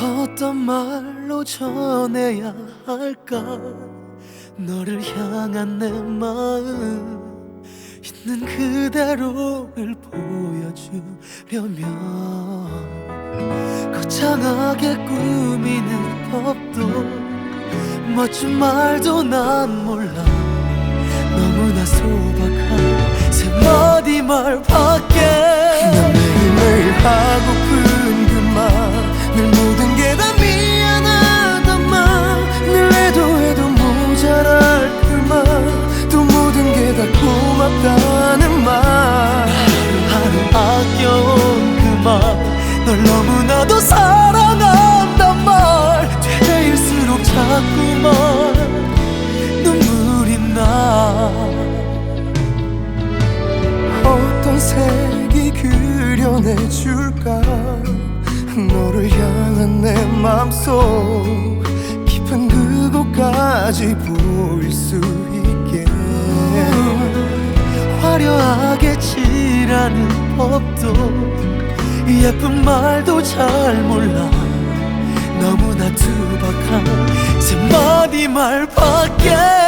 어떤 말로 전해야 할까? 너를 향한 내 마음 있는 그대로를 보여주려면 거창하게 꾸미는 법도 멋진 말도 난 몰라. 너무나 소박한 세 마디 말밖에 색이 그려내줄까? 너를 향한 내 맘속 깊은 그곳까지 보일 수 있게. 화려하게 칠하는 법도 예쁜 말도 잘 몰라. 너무나 투박한 제 마디 말밖에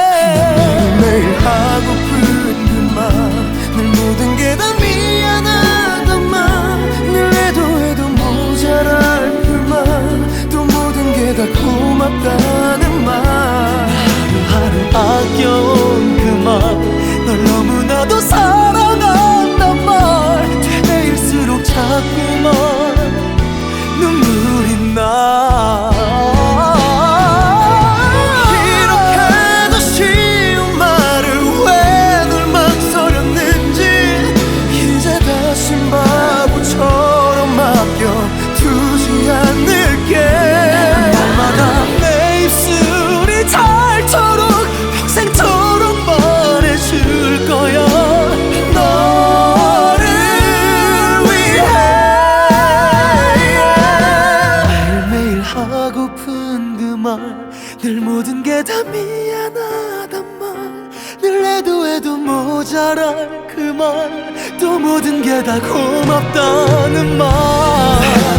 말 늘 모든 게 다 미안하단 말 늘 해도 해도 모자랄 그 말 또 모든 게 다 고맙다는 말.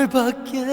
널밖에